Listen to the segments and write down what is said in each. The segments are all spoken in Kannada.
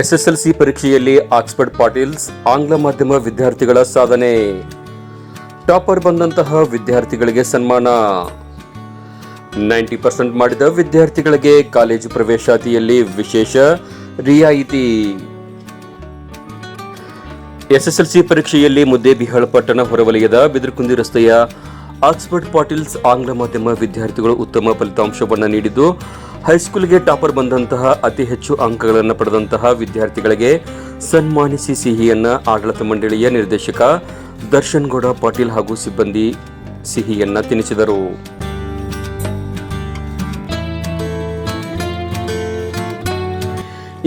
ಎಸ್ಎಸ್ಎಲ್ಸಿ ಪರೀಕ್ಷೆಯಲ್ಲಿ ಆಕ್ಸ್ಫರ್ಡ್ ಪಾಟೀಲ್ಸ್, ಆಂಗ್ಲ ಮಾಧ್ಯಮ ವಿದ್ಯಾರ್ಥಿಗಳ ಸಾಧನೆ. ಟಾಪರ್ ಬಂದಂತಹ ವಿದ್ಯಾರ್ಥಿಗಳಿಗೆ ಸನ್ಮಾನ. ನೈಂಟಿ ಪರ್ಸೆಂಟ್ ಮಾಡಿದ ವಿದ್ಯಾರ್ಥಿಗಳಿಗೆ ಕಾಲೇಜು ಪ್ರವೇಶಾತಿಯಲ್ಲಿ ವಿಶೇಷ ರಿಯಾಯಿತಿ. ಎಸ್ಎಸ್ಎಲ್ಸಿ ಪರೀಕ್ಷೆಯಲ್ಲಿ ಮುದ್ದೆ ಬಿಹಾಳಪಟ್ಟಣ ಹೊರವಲಯದ ಬಿದರಕುಂದಿ ರಸ್ತೆಯ ಆಕ್ಸ್ಫರ್ಡ್ ಪಾಟೀಲ್ಸ್, ಆಂಗ್ಲ ಮಾಧ್ಯಮ ವಿದ್ಯಾರ್ಥಿಗಳು ಉತ್ತಮ ಫಲಿತಾಂಶವನ್ನು ನೀಡಿದ್ದು ಹೈಸ್ಕೂಲ್ಗೆ ಟಾಪರ್ ಬಂದಂತಹ ಅತಿ ಹೆಚ್ಚು ಅಂಕಗಳನ್ನು ಪಡೆದಂತಹ ವಿದ್ಯಾರ್ಥಿಗಳಿಗೆ ಸನ್ಮಾನಿಸಿ ಸಿಹಿಯನ್ನ ಆಡಳಿತ ಮಂಡಳಿಯ ನಿರ್ದೇಶಕ ದರ್ಶನ್ಗೌಡ ಪಾಟೀಲ್ ಹಾಗೂ ಸಿಬ್ಬಂದಿ ಸಿಹಿಯನ್ನ ತಿನ್ನಿಸಿದರು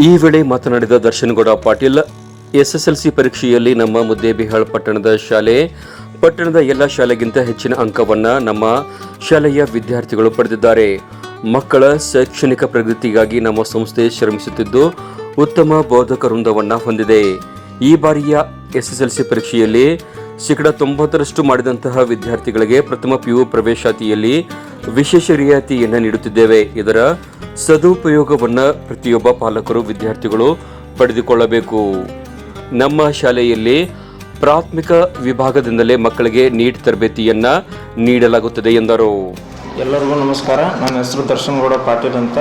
ಈ ವೇಳೆ ಮಾತನಾಡಿದ ದರ್ಶನ್ ಗೌಡ ಪಾಟೀಲ್, ಎಸ್ಎಸ್ಎಲ್ಸಿ ಪರೀಕ್ಷೆಯಲ್ಲಿ ನಮ್ಮ ಮುದ್ದೇಬಿಹಾಳ್ ಪಟ್ಟಣದ ಶಾಲೆ, ಪಟ್ಟಣದ ಎಲ್ಲ ಶಾಲೆಗಿಂತ ಹೆಚ್ಚಿನ ಅಂಕವನ್ನ ನಮ್ಮ ಶಾಲೆಯ ವಿದ್ಯಾರ್ಥಿಗಳು ಪಡೆದಿದ್ದಾರೆ. ಮಕ್ಕಳ ಶೈಕ್ಷಣಿಕ ಪ್ರಗತಿಗಾಗಿ ನಮ್ಮ ಸಂಸ್ಥೆ ಶ್ರಮಿಸುತ್ತಿದ್ದು ಉತ್ತಮ ಬೋಧಕ ವೃಂದವನ್ನು ಹೊಂದಿದೆ. ಈ ಬಾರಿಯ ಎಸ್ಎಸ್ಎಲ್ಸಿ ಪರೀಕ್ಷೆಯಲ್ಲಿ ಶೇಕಡ ತೊಂಬತ್ತರಷ್ಟು ಮಾಡಿದಂತಹ ವಿದ್ಯಾರ್ಥಿಗಳಿಗೆ ಪ್ರಥಮ ಪಿಯು ಪ್ರವೇಶಾತಿಯಲ್ಲಿ ವಿಶೇಷ ರಿಯಾಯಿತಿಯನ್ನು ನೀಡುತ್ತಿದ್ದೇವೆ. ಇದರ ಸದುಪಯೋಗವನ್ನು ಪ್ರತಿಯೊಬ್ಬ ಪಾಲಕರು, ವಿದ್ಯಾರ್ಥಿಗಳು ಪಡೆದುಕೊಳ್ಳಬೇಕು. ನಮ್ಮ ಶಾಲೆಯಲ್ಲಿ ಪ್ರಾಥಮಿಕ ವಿಭಾಗದಿಂದಲೇ ಮಕ್ಕಳಿಗೆ ನೀಟ್ ತರಬೇತಿಯನ್ನು ನೀಡಲಾಗುತ್ತದೆ ಎಂದರು. ಎಲ್ಲರಿಗೂ ನಮಸ್ಕಾರ. ನನ್ನ ಹೆಸರು ದರ್ಶನ್ ಗೌಡ ಪಾಟೀಲ್ ಅಂತ.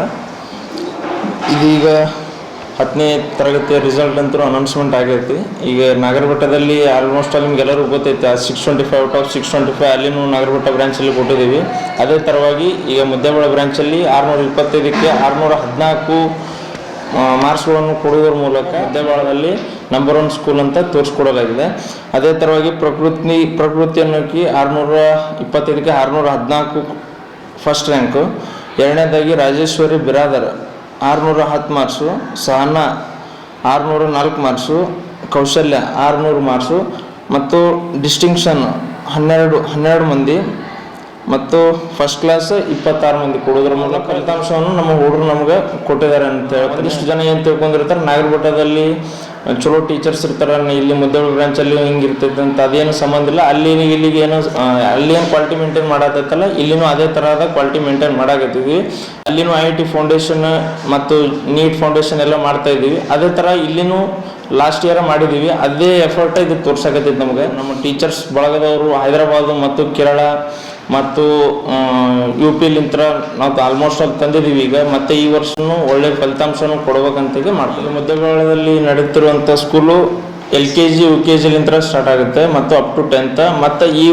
ಇದೀಗ ಹತ್ತನೇ ತರಗತಿಯ ರಿಸಲ್ಟ್ ಅಂತೂ ಅನೌನ್ಸ್ಮೆಂಟ್ ಆಗೈತಿ. ಈಗ ನಾಗರಬೆಟ್ಟದಲ್ಲಿ ಆಲ್ಮೋಸ್ಟ್ ನಿಮಗೆ ಎಲ್ಲರೂ ಗೊತ್ತೈತೆ six twenty five out of six twenty five ಅಲ್ಲಿನೂ ನಾಗರಬೆಟ್ಟ ಬ್ರಾಂಚಲ್ಲಿ ಕೊಟ್ಟಿದ್ದೀವಿ. ಅದೇ ಥರವಾಗಿ ಈಗ ಮುದ್ದೇಬಾಳ ಬ್ರಾಂಚಲ್ಲಿ ಆರುನೂರ ಇಪ್ಪತ್ತೈದಕ್ಕೆ ಆರುನೂರ ಹದಿನಾಲ್ಕು ಮಾರ್ಕ್ಸ್ಗಳನ್ನು ಕೊಡುವುದರ ಮೂಲಕ ಮುದ್ದೇಬಾಳದಲ್ಲಿ ನಂಬರ್ ಒನ್ ಸ್ಕೂಲ್ ಅಂತ ತೋರಿಸ್ಕೊಡಲಾಗಿದೆ. ಅದೇ ಥರವಾಗಿ ಪ್ರಕೃತಿ, ಪ್ರಕೃತಿಯನ್ನು ಆರುನೂರ ಇಪ್ಪತ್ತೈದಕ್ಕೆ ಆರುನೂರ ಹದಿನಾಲ್ಕು ಫಸ್ಟ್ ರ್ಯಾಂಕು ಎರಡನೇದಾಗಿ ರಾಜೇಶ್ವರಿ ಬಿರಾದರ್, ಆರುನೂರ ಹತ್ತು ಮಾರ್ಕ್ಸು ಸಹನಾ, ಆರುನೂರ ನಾಲ್ಕು ಮಾರ್ಕ್ಸು ಕೌಶಲ್ಯ, ಆರುನೂರು ಮಾರ್ಕ್ಸು ಮತ್ತು ಡಿಸ್ಟಿಂಕ್ಷನ್ ಹನ್ನೆರಡು ಹನ್ನೆರಡು ಮಂದಿ. ಮತ್ತು ಫಸ್ಟ್ ಕ್ಲಾಸ್ ಇಪ್ಪತ್ತಾರು ಮಂದಿ ಕೊಡೋದ್ರ ಮೂಲಕ ಫಲಿತಾಂಶವನ್ನು ನಮ್ಮ ಹುಡುಗರು ನಮ್ಗೆ ಕೊಟ್ಟಿದ್ದಾರೆ ಅಂತ ಹೇಳ್ತಾರೆ. ಇಷ್ಟು ಜನ ಏನು ತಿಳ್ಕೊಂಡಿರ್ತಾರೆ, ನಾಗರಬೆಟ್ಟದಲ್ಲಿ ಚಲೋ ಟೀಚರ್ಸ್ ಇರ್ತಾರೆ ಇಲ್ಲಿ ಮುದ್ದೇಳು ಬ್ರಾಂಚಲ್ಲಿ ಹಿಂಗೆ ಇರ್ತೈತೆ ಅಂತ ಅದೇನು ಸಂಬಂಧ ಇಲ್ಲ. ಅಲ್ಲಿ ಇಲ್ಲಿಗೆ ಏನು ಏನು ಕ್ವಾಲಿಟಿ ಮೇಂಟೈನ್ ಮಾಡತ್ತಲ್ಲ ಇಲ್ಲಿನೂ ಅದೇ ಥರದ ಕ್ವಾಲಿಟಿ ಮೇಂಟೈನ್ ಮಾಡಾಕತ್ತಿದ್ವಿ ಅಲ್ಲಿನೂ ಐ ಟಿ ಫೌಂಡೇಶನ್ ಮತ್ತು ನೀಟ್ ಫೌಂಡೇಶನ್ ಎಲ್ಲ ಮಾಡ್ತಾ ಇದ್ದೀವಿ. ಅದೇ ಥರ ಇಲ್ಲಿನೂ ಲಾಸ್ಟ್ ಇಯರ್ ಮಾಡಿದ್ದೀವಿ. ಅದೇ ಎಫರ್ಟ್ ಇದು ತೋರ್ಸಾಕತ್ತೈತೆ ನಮಗೆ. ನಮ್ಮ ಟೀಚರ್ಸ್ ಬಳಗದವರು ಹೈದರಾಬಾದ್ ಮತ್ತು ಕೇರಳ ಮತ್ತು ಯು ಪಿಲಿಂತ ನಾವು ಆಲ್ಮೋಸ್ಟ್ ಆಗಿ ತಂದಿದ್ದೀವಿ ಈಗ. ಮತ್ತೆ ಈ ವರ್ಷನು ಒಳ್ಳೆ ಫಲಿತಾಂಶನೂ ಕೊಡ್ಬೇಕಂತ ಮಾಡ್ತೀವಿ. ಮಧ್ಯಕಾಲದಲ್ಲಿ ನಡೀತಿರುವಂಥ school L K G U K ಜಿಲಿಂತ್ರ start ಆಗುತ್ತೆ. ಮತ್ತು ಅಪ್ ಟು ಟೆಂತ್ ಮತ್ತು ಈ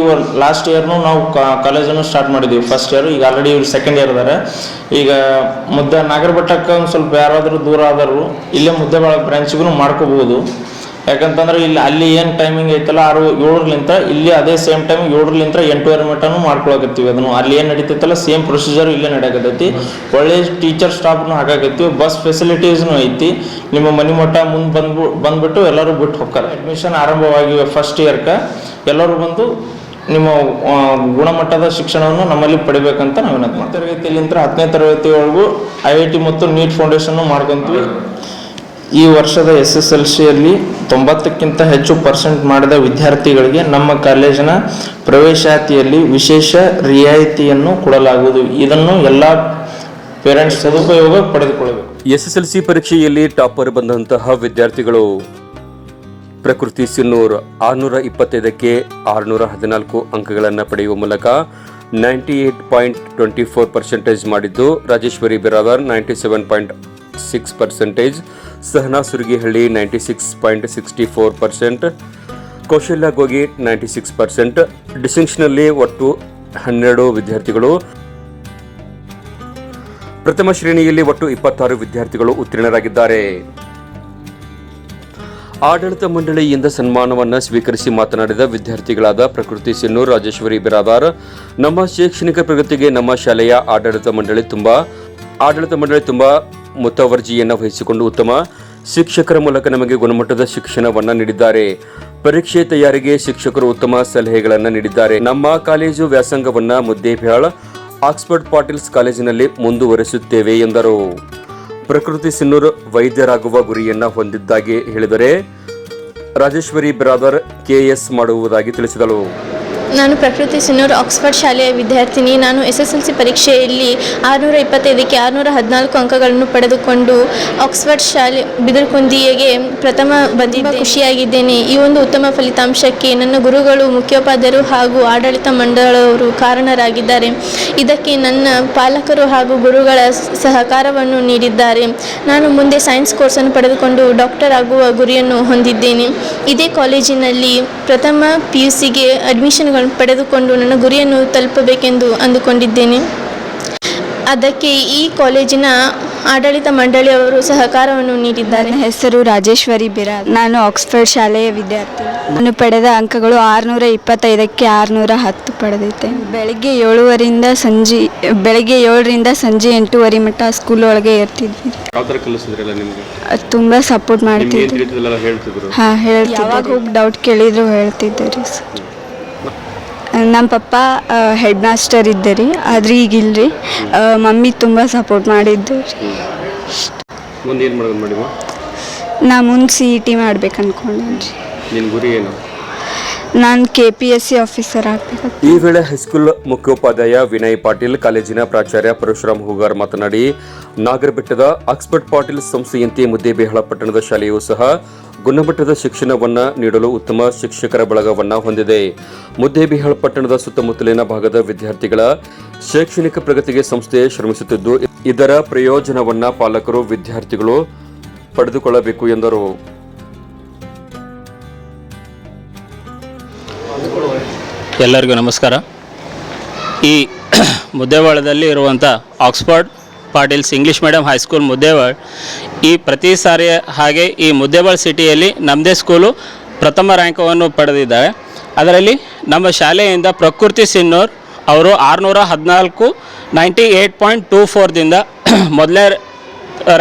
ಲಾಸ್ಟ್ ಇಯರ್ನು ನಾವು ಕಾಲೇಜನ್ನು ಸ್ಟಾರ್ಟ್ ಮಾಡಿದ್ದೀವಿ ಫಸ್ಟ್ ಇಯರ್ ಈಗ ಆಲ್ರೆಡಿ ಇವ್ರು ಸೆಕೆಂಡ್ ಇಯರ್ ಇದ್ದಾರೆ ಈಗ ಮುದ್ದೆ ನಾಗರಬಟ್ಟಕ್ಕೆ ಒಂದು ಸ್ವಲ್ಪ ಯಾರಾದರೂ ದೂರ ಆದರೂ ಇಲ್ಲೇ ಮುದ್ದೆಬಾಳ ಬ್ರಾಂಚ್ಗೂ ಮಾಡ್ಕೋಬಹುದು ಯಾಕಂತಂದ್ರೆ ಇಲ್ಲಿ ಅಲ್ಲಿ ಏನು ಟೈಮಿಂಗ್ ಐತಲ್ಲ ಆರು ಏಳರ್ಲಿಂತ, ಇಲ್ಲಿ ಅದೇ ಸೇಮ್ ಟೈಮ್ ಏಳರ್ಲಿಂತ ಎಂಟೂವರೆ ಮೀಟರ್ನು ಮಾಡ್ಕೊಳಕತ್ತೀವಿ ಅದನ್ನು. ಅಲ್ಲಿ ಏನು ನಡೀತೈತಲ್ಲ ಸೇಮ್ ಪ್ರೊಸೀಜರ್ ಇಲ್ಲೇ ನಡೆಯಕತ್ತೈತಿ. ಒಳ್ಳೆ ಟೀಚರ್ ಸ್ಟಾಫ್ನು ಹಾಕಾಕತ್ತೀವಿ ಬಸ್ ಫೆಸಿಲಿಟೀಸ್ನು ಐತಿ. ನಿಮ್ಮ ಮನೆ ಮಟ್ಟ ಮುಂದೆ ಬಂದ್ಬು, ಬಂದ್ಬಿಟ್ಟು ಎಲ್ಲರೂ ಬಿಟ್ಟು ಹೋಗ್ತಾರೆ ಅಡ್ಮಿಷನ್ ಆರಂಭವಾಗಿವೆ ಫಸ್ಟ್ ಇಯರ್ಗೆ ಎಲ್ಲರೂ ಬಂದು ನಿಮ್ಮ ಗುಣಮಟ್ಟದ ಶಿಕ್ಷಣವನ್ನು ನಮ್ಮಲ್ಲಿ ಪಡಿಬೇಕಂತ ನಾವು ಏನಂತ ಮಾಡ್ತೀವಿ. ತರಗತಿಯಲ್ಲಿಂದ ಹತ್ತನೇ ತರಗತಿವರೆಗೂ ಐ ಐ ಟಿ ಮತ್ತು ನೀಟ್ ಫೌಂಡೇಶನ್ ಮಾಡ್ಕೊಂತೀವಿ. ಈ ವರ್ಷದ ಎಸ್ ಎಸ್ ಎಲ್ ಸಿಯಲ್ಲಿ ತೊಂಬತ್ತಕ್ಕಿಂತ ಹೆಚ್ಚು ಪರ್ಸೆಂಟ್ ಮಾಡಿದ ವಿದ್ಯಾರ್ಥಿಗಳಿಗೆ ನಮ್ಮ ಕಾಲೇಜಿನ ಪ್ರವೇಶಾತಿಯಲ್ಲಿ ವಿಶೇಷ ರಿಯಾಯಿತಿಯನ್ನು ಕೊಡಲಾಗುವುದು. ಇದನ್ನು ಎಲ್ಲ ಪೇರೆಂಟ್ಸ್ ಸದುಪಯೋಗ ಪಡೆದುಕೊಳ್ಳಬೇಕು. ಸಿ ಪರೀಕ್ಷೆಯಲ್ಲಿ ಟಾಪರ್ ಬಂದಂತಹ ವಿದ್ಯಾರ್ಥಿಗಳು ಪ್ರಕೃತಿ ಸಿನ್ನೂರ್ ಆರುನೂರ ಇಪ್ಪತ್ತೈದಕ್ಕೆ ಆರುನೂರ ಹದಿನಾಲ್ಕು ಅಂಕಗಳನ್ನು ಪಡೆಯುವ ಮೂಲಕ ninety eight point twenty four percentage ಮಾಡಿದ್ದು Rajeshwari Biradar ninety seven point six percentage Sahana Suragihalli ninety six point sixty four percent Kaushalya ninety six percent ಒಟ್ಟು ಹನ್ನೆರಡು ವಿದ್ಯಾರ್ಥಿಗಳು ಪ್ರಥಮ ಶ್ರೇಣಿಯಲ್ಲಿ ಒಟ್ಟು ಇಪ್ಪತ್ತಾರು ವಿದ್ಯಾರ್ಥಿಗಳು ಉತ್ತೀರ್ಣರಾಗಿದ್ದಾರೆ ಆಡಳಿತ ಮಂಡಳಿಯಿಂದ ಸನ್ಮಾನವನ್ನು ಸ್ವೀಕರಿಸಿ ಮಾತನಾಡಿದ ವಿದ್ಯಾರ್ಥಿಗಳಾದ ಪ್ರಕೃತಿ ಸಿನ್ನೂರ್ ರಾಜೇಶ್ವರಿ ಬಿರಾದಾರ್ ನಮ್ಮ ಶೈಕ್ಷಣಿಕ ಪ್ರಗತಿಗೆ ನಮ್ಮ ಶಾಲೆಯ ಆಡಳಿತ ಮಂಡಳಿ ತುಂಬಾ ಆಡಳಿತ ಮಂಡಳಿ ತುಂಬಾ ಮುತುವರ್ಜಿಯನ್ನು ವಹಿಸಿಕೊಂಡು ಉತ್ತಮ ಶಿಕ್ಷಕರ ಮೂಲಕ ನಮಗೆ ಗುಣಮಟ್ಟದ ಶಿಕ್ಷಣವನ್ನು ನೀಡಿದ್ದಾರೆ. ಪರೀಕ್ಷೆ ತಯಾರಿಗೆ ಶಿಕ್ಷಕರು ಉತ್ತಮ ಸಲಹೆಗಳನ್ನು ನೀಡಿದ್ದಾರೆ. ನಮ್ಮ ಕಾಲೇಜು ವ್ಯಾಸಂಗವನ್ನು ಮುದ್ದೇಬ್ಯಾಳ್, ಆಕ್ಸ್ಫರ್ಡ್ ಪಾಟೀಲ್ಸ್ ಕಾಲೇಜಿನಲ್ಲಿ ಮುಂದುವರಿಸುತ್ತೇವೆ ಎಂದರು. ಪ್ರಕೃತಿ ಸಿನ್ನೂರ್ ವೈದ್ಯರಾಗುವ ಗುರಿಯನ್ನ ಹೊಂದಿದ್ದಾಗಿ ಹೇಳಿದರೆ ರಾಜೇಶ್ವರಿ ಬ್ರಾದರ್ ಕೆಎಸ್ ಮಾಡುವುದಾಗಿ ತಿಳಿಸಿದಳು ನಾನು ಪ್ರಕೃತಿ ಸಿನ್ನೂರು ಆಕ್ಸ್ಫರ್ಡ್ ಶಾಲೆಯ ವಿದ್ಯಾರ್ಥಿನಿ. ನಾನು ಎಸ್ ಎಸ್ ಎಲ್ ಸಿ ಪರೀಕ್ಷೆಯಲ್ಲಿ ಆರುನೂರ ಇಪ್ಪತ್ತೈದಕ್ಕೆ ಆರುನೂರ ಹದಿನಾಲ್ಕು ಅಂಕಗಳನ್ನು ಪಡೆದುಕೊಂಡು ಆಕ್ಸ್ಫರ್ಡ್ ಶಾಲೆ ಬಿದರ್ಕುಂದಿಯಗೆ ಪ್ರಥಮ ಬಂದಿದ್ದ. ಖುಷಿಯಾಗಿದ್ದೇನೆ. ಈ ಒಂದು ಉತ್ತಮ ಫಲಿತಾಂಶಕ್ಕೆ ನನ್ನ ಗುರುಗಳು, ಮುಖ್ಯೋಪಾಧ್ಯಾಯರು ಹಾಗೂ ಆಡಳಿತ ಮಂಡಳವರು ಕಾರಣರಾಗಿದ್ದಾರೆ. ಇದಕ್ಕೆ ನನ್ನ ಪಾಲಕರು ಹಾಗೂ ಗುರುಗಳ ಸಹಕಾರವನ್ನು ನೀಡಿದ್ದಾರೆ. ನಾನು ಮುಂದೆ ಸೈನ್ಸ್ ಕೋರ್ಸನ್ನು ಪಡೆದುಕೊಂಡು ಡಾಕ್ಟರ್ ಆಗುವ ಗುರಿಯನ್ನು ಹೊಂದಿದ್ದೇನೆ. ಇದೇ ಕಾಲೇಜಿನಲ್ಲಿ ಪ್ರಥಮ ಪಿ ಯು ಸಿಗೆ ಅಡ್ಮಿಷನ್ಗಳನ್ನು ಪಡೆದುಕೊಂಡು ನನ್ನ ಗುರಿಯನ್ನು ತಲುಪಬೇಕೆಂದು ಅಂದುಕೊಂಡಿದ್ದೇನೆ. ಅದಕ್ಕೆ ಈ ಕಾಲೇಜಿನ ಆಡಳಿತ ಮಂಡಳಿಯವರು ಸಹಕಾರವನ್ನು ನೀಡಿದ್ದಾರೆ. ನನ್ನ ಹೆಸರು ರಾಜೇಶ್ವರಿ ಬಿರಾ. ನಾನು ಆಕ್ಸ್ಫರ್ಡ್ ಶಾಲೆಯ ವಿದ್ಯಾರ್ಥಿ. ನಾನು ಪಡೆದ ಅಂಕಗಳು ಆರುನೂರ ಇಪ್ಪತ್ತೈದಕ್ಕೆ ಆರುನೂರ ಹತ್ತು ಪಡೆದೈತೆ ಬೆಳಗ್ಗೆ ಏಳುವರಿಂದ ಸಂಜೆ ಬೆಳಗ್ಗೆ ಏಳರಿಂದ ಸಂಜೆ ಎಂಟೂವರೆ ಮಟ್ಟ ಸ್ಕೂಲ್ ಒಳಗೆ ಇರ್ತಿದ್ವಿ ತುಂಬ ಸಪೋರ್ಟ್ ಮಾಡ್ತಿದ್ರು ಹೇಳ್ತಿದ್ರು? ಹಾಂ ಹೇಳ್ತಿದ್ದೆ ಯಾವಾಗ ಹೋಗಿ ಡೌಟ್ ಕೇಳಿದ್ರು ಹೇಳ್ತಿದ್ದೆ ರೀ ಸರ್ ನಮ್ಮ ಪಪ್ಪ ಹೆಡ್ ಮಾಸ್ಟರ್ ಇದ್ದೆ ಆದ್ರೆ ಈಗಿಲ್ರಿ. ರೀ ಮಮ್ಮಿ ತುಂಬ ಸಪೋರ್ಟ್ ಮಾಡಿದ್ದು. ರೀ ಮುಂದೆ ಏನು ಮಾಡೋದು ಮಾಡಿವ ನಾ ಮುಂದೆ ಸಿ ಇ ಟಿ ಮಾಡ್ಬೇಕು ಅನ್ಕೊಂಡೇನಿ ರೀ ನಿನ್ನ ಗುರಿ ಏನು? ನಾನು K P S C officer ಆಗಬೇಕು. ಈ ವೇಳೆ ಹೈಸ್ಕೂಲ್ ಮುಖ್ಯೋಪಾಧ್ಯಾಯ ವಿನಯ್ ಪಾಟೀಲ್ ಕಾಲೇಜಿನ ಪ್ರಾಚಾರ್ಯ ಪರಶುರಾಮ್ ಹೂಗಾರ್ ಮಾತನಾಡಿ ನಾಗರಬೆಟ್ಟದ ಆಕ್ಸ್ಫರ್ಡ್ ಪಾಟೀಲ್ ಸಂಸ್ಥೆಯಂತೆ ಮುದ್ದೇಬಿಹಾಳ ಪಟ್ಟಣದ ಶಾಲೆಯೂ ಸಹ ಗುಣಮಟ್ಟದ ಶಿಕ್ಷಣವನ್ನು ನೀಡಲು ಉತ್ತಮ ಶಿಕ್ಷಕರ ಬಳಗವನ್ನು ಹೊಂದಿದೆ. ಮುದ್ದೇಬಿಹಾಳ್ ಪಟ್ಟಣದ ಸುತ್ತಮುತ್ತಲಿನ ಭಾಗದ ವಿದ್ಯಾರ್ಥಿಗಳ ಶೈಕ್ಷಣಿಕ ಪ್ರಗತಿಗೆ ಸಂಸ್ಥೆ ಶ್ರಮಿಸುತ್ತಿದ್ದು, ಇದರ ಪ್ರಯೋಜನವನ್ನು ಪಾಲಕರು, ವಿದ್ಯಾರ್ಥಿಗಳು ಪಡೆದುಕೊಳ್ಳಬೇಕು ಎಂದರು. ಎಲ್ಲರಿಗೂ ನಮಸ್ಕಾರ. ಈ ಮುದ್ದೇವಾಳದಲ್ಲಿ ಇರುವಂಥ Oxford Patil's English medium high school Muddeval ಈ ಪ್ರತಿ ಸಾರಿ ಹಾಗೆ ಈ ಮುದ್ದೇಬಾಳ್ ಸಿಟಿಯಲ್ಲಿ ನಮ್ಮದೇ ಸ್ಕೂಲು ಪ್ರಥಮ ರ್ಯಾಂಕವನ್ನು ಪಡೆದಿದ್ದಾರೆ ಅದರಲ್ಲಿ ನಮ್ಮ ಶಾಲೆಯಿಂದ ಪ್ರಕೃತಿ ಸಿನ್ನೂರ್ ಅವರು ಆರುನೂರ ಹದಿನಾಲ್ಕು, ನೈಂಟಿ ಏಯ್ಟ್ ಪಾಯಿಂಟ್ ಟೂ ಫೋರ್ದಿಂದ ಮೊದಲನೇ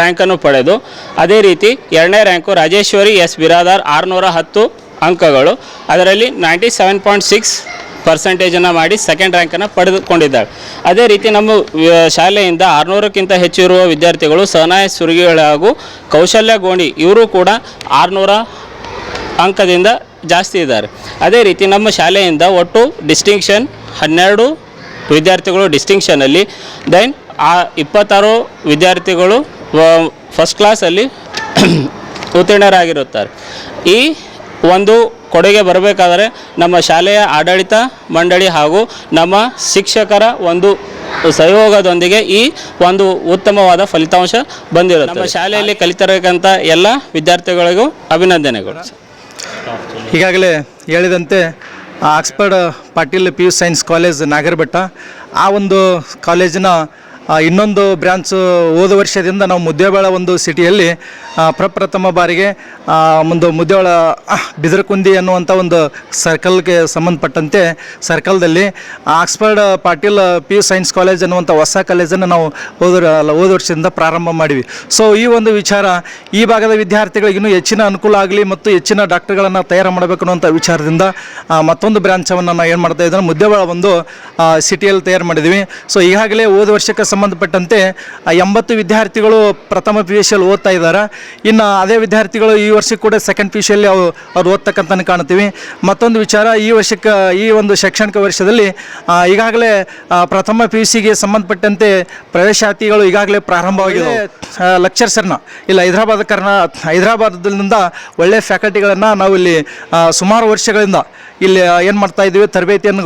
ರ್ಯಾಂಕನ್ನು ಪಡೆದು, ಅದೇ ರೀತಿ ಎರಡನೇ ರ್ಯಾಂಕು ರಾಜೇಶ್ವರಿ ಎಸ್. ಬಿರಾದಾರ್ ಆರುನೂರ ಹತ್ತು ಅಂಕಗಳು. ಅದರಲ್ಲಿ ನೈಂಟಿ ಸೆವೆನ್ ಪಾಯಿಂಟ್ ಸಿಕ್ಸ್ ಪರ್ಸೆಂಟೇಜನ್ನು ಮಾಡಿ ಸೆಕೆಂಡ್ ರ್ಯಾಂಕನ್ನು ಪಡೆದುಕೊಂಡಿದ್ದಾರೆ. ಅದೇ ರೀತಿ ನಮ್ಮ ಶಾಲೆಯಿಂದ ಆರುನೂರಕ್ಕಿಂತ ಹೆಚ್ಚು ಇರುವ ವಿದ್ಯಾರ್ಥಿಗಳು ಸಹನಾಯ ಸುರಗಿಗಳು ಹಾಗೂ ಕೌಶಲ್ಯ ಗೋಣಿ ಇವರು ಕೂಡ ಆರುನೂರ ಅಂಕದಿಂದ ಜಾಸ್ತಿ ಇದ್ದಾರೆ. ಅದೇ ರೀತಿ ನಮ್ಮ ಶಾಲೆಯಿಂದ ಒಟ್ಟು ಡಿಸ್ಟಿಂಕ್ಷನ್ ಹನ್ನೆರಡು ವಿದ್ಯಾರ್ಥಿಗಳು ಡಿಸ್ಟಿಂಕ್ಷನಲ್ಲಿ ದೆನ್ ಆ ಇಪ್ಪತ್ತಾರು ವಿದ್ಯಾರ್ಥಿಗಳು ಫಸ್ಟ್ ಕ್ಲಾಸಲ್ಲಿ ಉತ್ತೀರ್ಣರಾಗಿರುತ್ತಾರೆ. ಈ ಒಂದು ಕೊಡುಗೆ ಬರಬೇಕಾದರೆ ನಮ್ಮ ಶಾಲೆಯ ಆಡಳಿತ ಮಂಡಳಿ ಹಾಗೂ ನಮ್ಮ ಶಿಕ್ಷಕರ ಒಂದು ಸಹಯೋಗದೊಂದಿಗೆ ಈ ಒಂದು ಉತ್ತಮವಾದ ಫಲಿತಾಂಶ ಬಂದಿರುತ್ತೆ. ನಮ್ಮ ಶಾಲೆಯಲ್ಲಿ ಕಲಿತಿರಬೇಕಂತ ಎಲ್ಲ ವಿದ್ಯಾರ್ಥಿಗಳಿಗೂ ಅಭಿನಂದನೆಗಳು. ಈಗಾಗಲೇ ಹೇಳಿದಂತೆ Oxford Patil P U science college Nagarabetta ಆ ಒಂದು ಕಾಲೇಜಿನ ಇನ್ನೊಂದು ಬ್ರ್ಯಾಂಚ್ ಹೋದ ವರ್ಷದಿಂದ ನಾವು ಮುದ್ದೇಬಾಳ ಒಂದು ಸಿಟಿಯಲ್ಲಿ ಪ್ರಪ್ರಥಮ ಬಾರಿಗೆ ಒಂದು ಮುದ್ದೇಬಾಳ ಬಿದರಕುಂದಿ ಅನ್ನುವಂಥ ಒಂದು ಸರ್ಕಲ್ಗೆ ಸಂಬಂಧಪಟ್ಟಂತೆ ಸರ್ಕಲ್ದಲ್ಲಿ Oxford Patil P U science college ಅನ್ನುವಂಥ ಹೊಸ ಕಾಲೇಜನ್ನು ನಾವು ಹೋದ ಹೋದ ವರ್ಷದಿಂದ ಪ್ರಾರಂಭ ಮಾಡಿವಿ. ಸೊ ಈ ಒಂದು ವಿಚಾರ, ಈ ಭಾಗದ ವಿದ್ಯಾರ್ಥಿಗಳಿಗೆ ಇನ್ನೂ ಹೆಚ್ಚಿನ ಅನುಕೂಲ ಆಗಲಿ ಮತ್ತು ಹೆಚ್ಚಿನ ಡಾಕ್ಟರ್ಗಳನ್ನು ತಯಾರು ಮಾಡಬೇಕು ಅನ್ನುವಂಥ ವಿಚಾರದಿಂದ ಮತ್ತೊಂದು ಬ್ರಾಂಚವನ್ನು ನಾವು ಏನು ಮಾಡ್ತಾ ಇದ್ದೀವಿ ಮುದ್ದೇಬಾಳ ಒಂದು ಸಿಟಿಯಲ್ಲಿ ತಯಾರು ಮಾಡಿದ್ವಿ ಸೊ ಈಗಾಗಲೇ ಹೋದ ವರ್ಷಕ್ಕೆ ಸಂಬಂಧಪಟ್ಟಂತೆ ಎಂಬತ್ತು ವಿದ್ಯಾರ್ಥಿಗಳು ಪ್ರಥಮ ಪಿ ಯು ಸಿಯಲ್ಲಿ ಓದ್ತಾ ಇದ್ದಾರೆ. ಇನ್ನು ಅದೇ ವಿದ್ಯಾರ್ಥಿಗಳು ಈ ವರ್ಷಕ್ಕೆ ಕೂಡ ಸೆಕೆಂಡ್ ಪಿ ಯು ಸಿಯಲ್ಲಿ ಅವು ಅವ್ರು ಓದ್ತಕ್ಕಂಥ ಕಾಣ್ತೀವಿ ಮತ್ತೊಂದು ವಿಚಾರ ಈ ವರ್ಷಕ್ಕೆ ಈ ಒಂದು ಶೈಕ್ಷಣಿಕ ವರ್ಷದಲ್ಲಿ ಈಗಾಗಲೇ ಪ್ರಥಮ ಪಿ ಯು ಸಿಗೆ ಸಂಬಂಧಪಟ್ಟಂತೆ ಪ್ರವೇಶಾತಿಗಳು ಈಗಾಗಲೇ ಪ್ರಾರಂಭವಾಗಿದೆ ಲೆಕ್ಚರ್ಸರ್ನ ಇಲ್ಲ ಹೈದರಾಬಾದ್ ಕರ್ನಾ ಹೈದರಾಬಾದ್ನಿಂದ ಒಳ್ಳೆಯ ಫ್ಯಾಕಲ್ಟಿಗಳನ್ನು ನಾವು ಇಲ್ಲಿ ಸುಮಾರು ವರ್ಷಗಳಿಂದ ಇಲ್ಲಿ ಏನು ಮಾಡ್ತಾ ಇದ್ದೀವಿ ತರಬೇತಿಯನ್ನು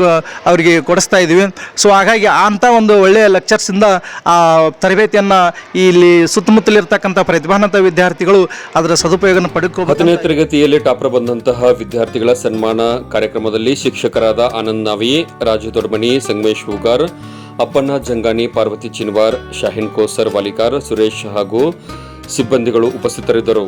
ಅವರಿಗೆ ಕೊಡಿಸ್ತಾ ಇದ್ದೀವಿ ಸೊ ಹಾಗಾಗಿ ಅಂಥ ಒಂದು ಒಳ್ಳೆಯ ಲೆಕ್ಚರ್ಸಿಂದ ಆ ತರಬೇತಿಯನ್ನು ಇಲ್ಲಿ ಸುತ್ತಮುತ್ತಲಿರ್ತಕ್ಕಂಥ ಪ್ರತಿಭಾನ್ವಿತ ವಿದ್ಯಾರ್ಥಿಗಳು ಅದರ ಸದುಪಯೋಗನ ಪಡೆದುಕೋ ಹತ್ತನೇ ತರಗತಿಯಲ್ಲಿ ಟಾಪರ್ ಬಂದಂತಹ ವಿದ್ಯಾರ್ಥಿಗಳ ಸನ್ಮಾನ ಕಾರ್ಯಕ್ರಮದಲ್ಲಿ ಶಿಕ್ಷಕರಾದ ಆನಂದ್ ನಾವಿ ರಾಜು ದೊಡ್ಮಣಿ ಸಂಗಮೇಶ್ ಹೂಗಾರ್ ಅಪ್ಪಣ್ಣ ಜಂಗಾನಿ ಪಾರ್ವತಿ ಚಿನ್ವಾರ್ ಶಾಹಿನ್ ಕೋಸರ್ ವಾಲಿಕಾರ್ ಸುರೇಶ್ ಹಾಗೂ ಸಿಬ್ಬಂದಿಗಳು ಉಪಸ್ಥಿತರಿದ್ದರು.